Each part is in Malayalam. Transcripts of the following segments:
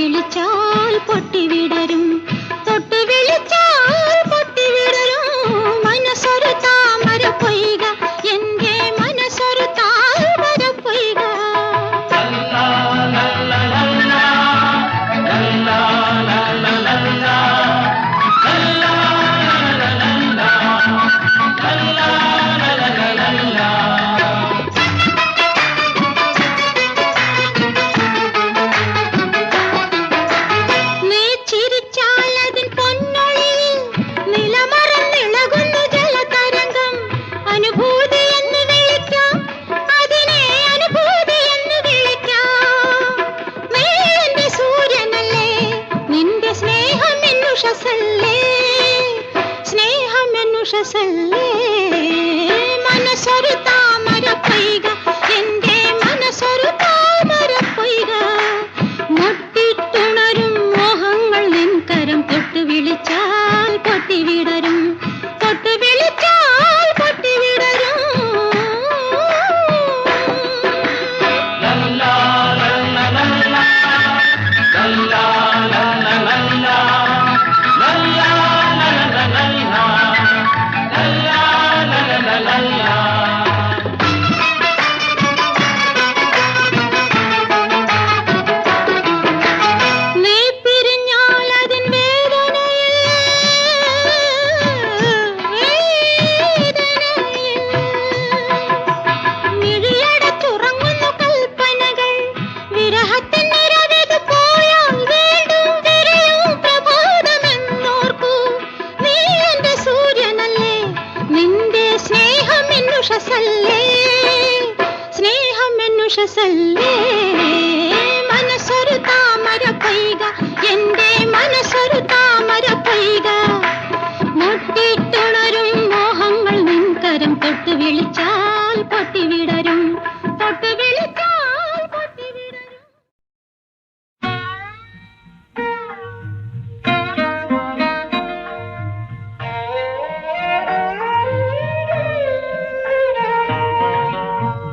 വിളിച്ചോ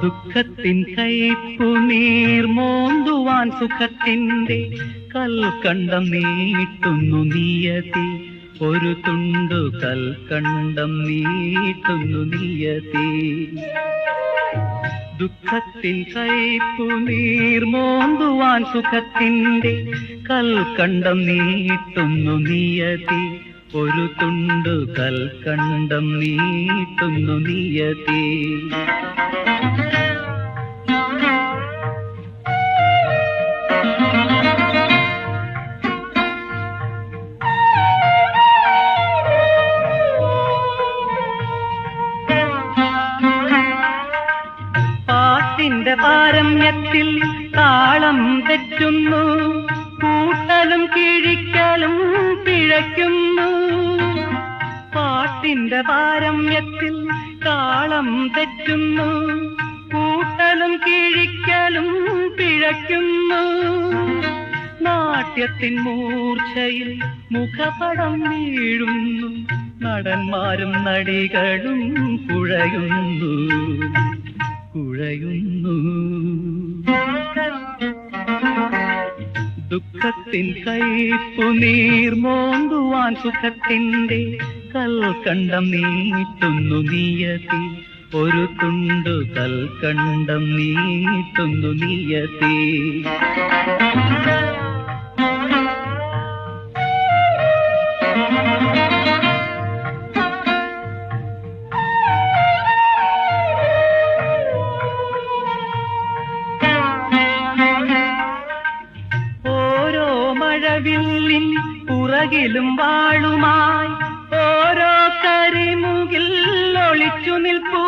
ദുഃഖത്തിൻ കയ്പു നീർമോന്തുവാൻ സുഖത്തിന്റെ കൽക്കണ്ടം നീട്ടുന്നു നീയതി. ഒരു തുണ്ടു കൽക്കണ്ടം നീട്ടുന്നു നീയതി. ദുഃഖത്തിൻ കയ്പു നീർമോന്തുവാൻ സുഖത്തിന്റെ കൽക്കണ്ടം നീട്ടുന്നു നീയതി. ഒരു തുണ്ടു കൽക്കണ്ടം നീട്ടുന്നു നീയതി. മുഖത്തിൻ മൂർച്ചയിൽ മുഖപടം വീഴുന്നു. നടന്മാരും നടികളും കുഴയുന്നു. കുഴയുന്നു. ദുഃഖത്തിൻ കയ്പു നീർമോന്തുവാൻ സുഖത്തിന്റെ കൽക്കണ്ടം നീട്ടുന്നു നീയത്തി ഒരു തുണ്ടു കൽക്കണ്ടം നീട്ടുന്നു നീയതി. പുറകിലും വാളുമായി ഓരോ കരിമുകിൽ ഒളിച്ചു നിൽപ്പൂ.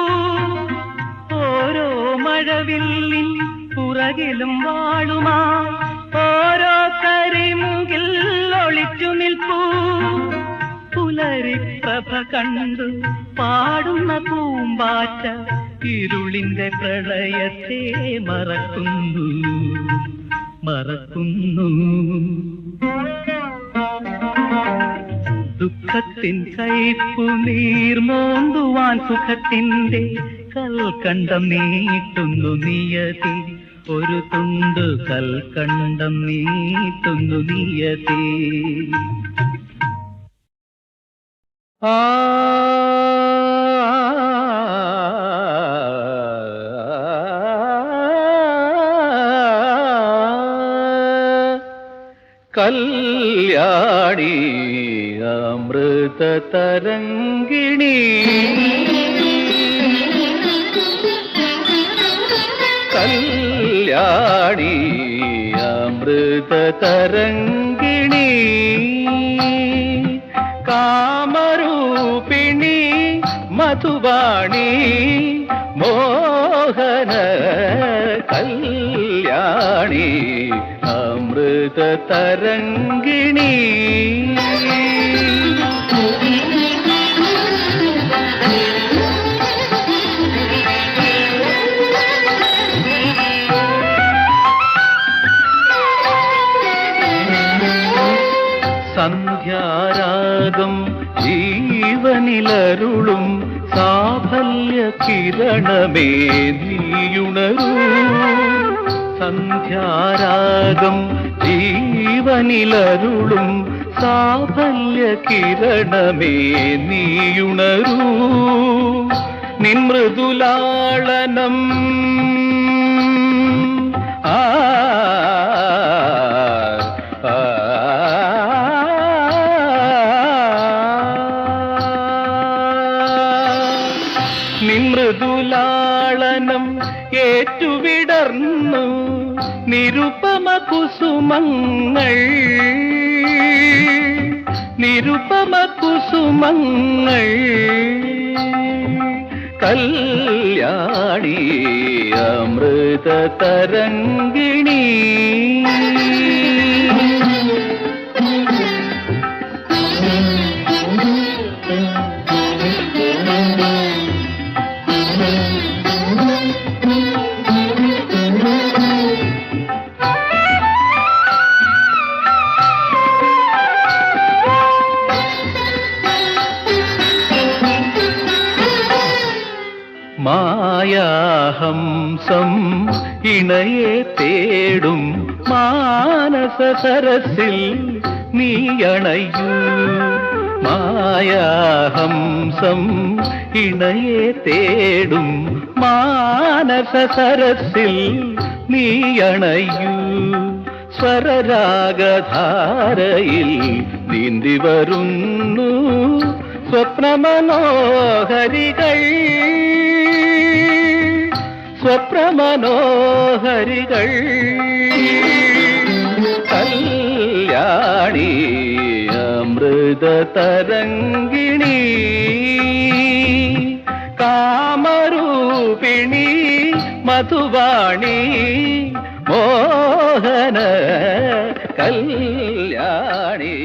ഓരോ മഴവില്ലിൻ പുറകിലും വാളുമായി ഓരോ കരിമുകിൽ ഒളിച്ചു നിൽപ്പൂ. പുലരിപ്രഭ കണ്ടു പാടുന്ന പൂമ്പാറ്റ ഇരുളിന്റെ പ്രളയത്തെ മറക്കുന്നു. മറക്കുന്നു. ദുഃഖത്തിൻ കയ്പു നീർമോന്തുവാൻ സുഖത്തിന്റെ കൽക്കണ്ടം നീട്ടുന്നു നിയതി ഒരു തുണ്ട് കൽക്കണ്ടം നീട്ടുന്നു നിയതി ആ കല്യാണി അമൃത തരംഗിണി. കല്യാണി അമൃത തരംഗിണി. കാമരൂപിണി മധുവാണി മോഹന കല്യാണി അമൃത കിരണമേ നീയുണരൂ. സന്ധ്യാരാഗം ജീവനിലരുളും സാഫല്യ കിരണമേ നീയുണരൂ നിമൃദുലാളനം ആ കുസുമങ്ങൾ നിരുപമ കുസുമങ്ങൾ കല്യാണി അമൃത തരംഗിണി സരസിൽ നീയണയൂ മായാഹംസം ഇണയെ തേടും മാനസ സരസിൽ നീയണയൂ സ്വരരാഗധാരയിൽ നീന്തി വരുന്നു സ്വപ്നമനോഹരികൾ സ്വപ്നമനോഹരികൾ കല്യാണി അമൃത തരംഗിണി കാമരൂപിണി മധുവാണി മോഹന കല്യാണി.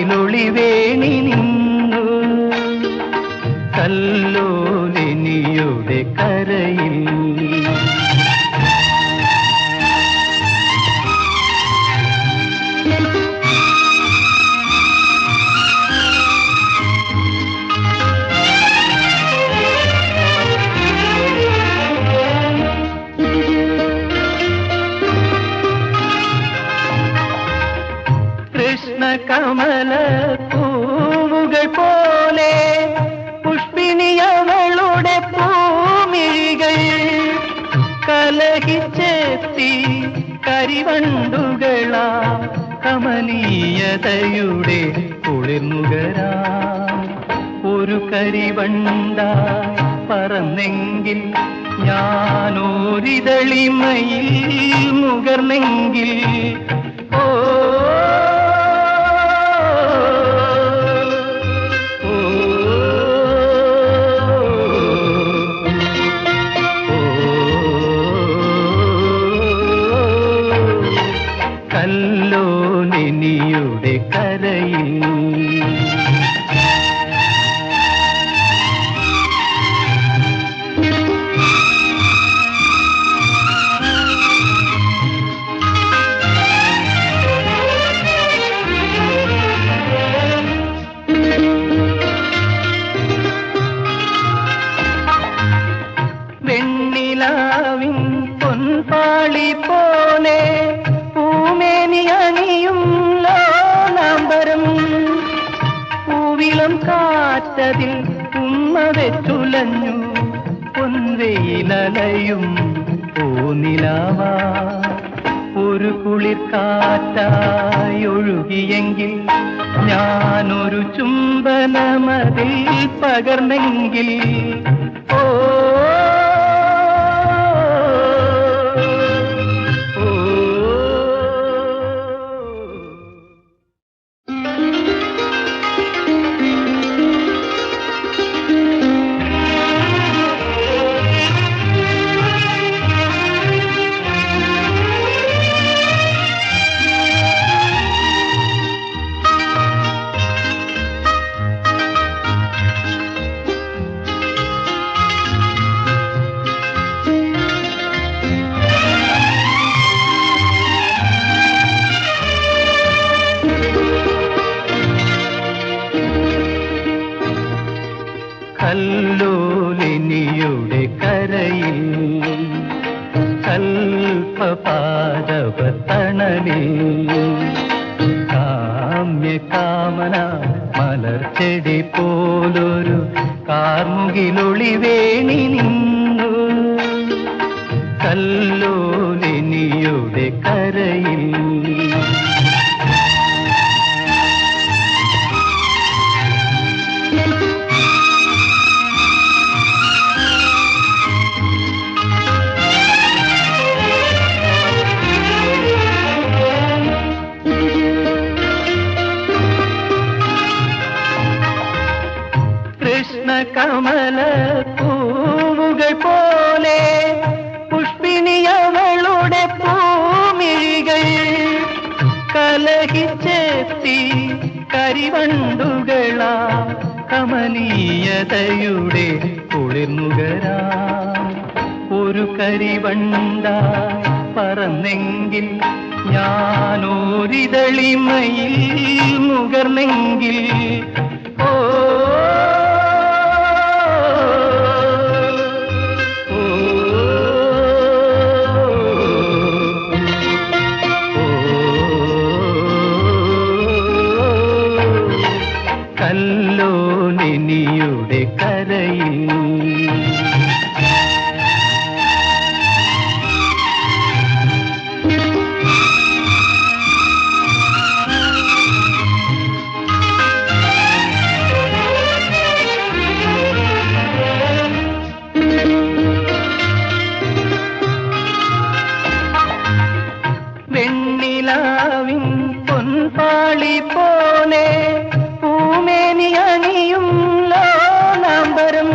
കടലിലൊളി വേണി നിന്നു. കല്ലോലിനിയുടെ കരയിൽ ഗ്രഹിച്ചെത്തി കരിവണ്ടുകള കമലീയതയുടെ കുളിർമുകരാം ഒരു കരിവണ്ട പറന്നെങ്കിൽ ഞാനോരിതളിമയിൽ മുകർന്നെങ്കിൽ करई നീളം കാറ്റതിൽ ഉമ്മ ചുലഞ്ഞു പൊൻവെയിലലയും പൂനിലാവാ. ഒരു കുളിർക്കാറ്റായി ഒഴുകിയെങ്കിൽ ഞാനൊരു ചുംബനമതിൽ പകർന്നെങ്കിൽ. ഓ മലർച്ചെടി പോലൊരു കാർമുകിലൊളി വേണി നിന്നു കൃഷ്ണ കമല പൂവുകൾ പോലെ പുഷ്പിണിയവളുടെ പൂമിഴികൾ കലഹിച്ചെത്തി കരിവണ്ടുകളാ കമനീയതയുടെ കുളിർമുകരാ ഒരു കരിവണ്ട പറന്നെങ്കിൽ ഞാനോരിതളിമയിൽ മുകർന്നെങ്കിൽ ഓ പൊൻപാളി പോലെ പൂമേനി അണിയും ലോലാംബരം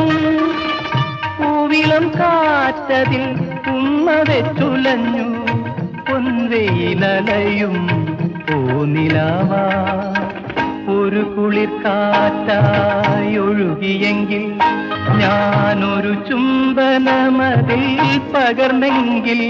പൂവിളം കാറ്റതിൽ ഉമ്മ വെച്ചുലഞ്ഞു പൊൻവെയിലലയും പൂനിലാവ ഒരു കുളിർ കാറ്റായി ഒഴുകിയെങ്കിൽ ഞാനൊരു ചുംബനമതിൽ പകർന്നെങ്കിൽ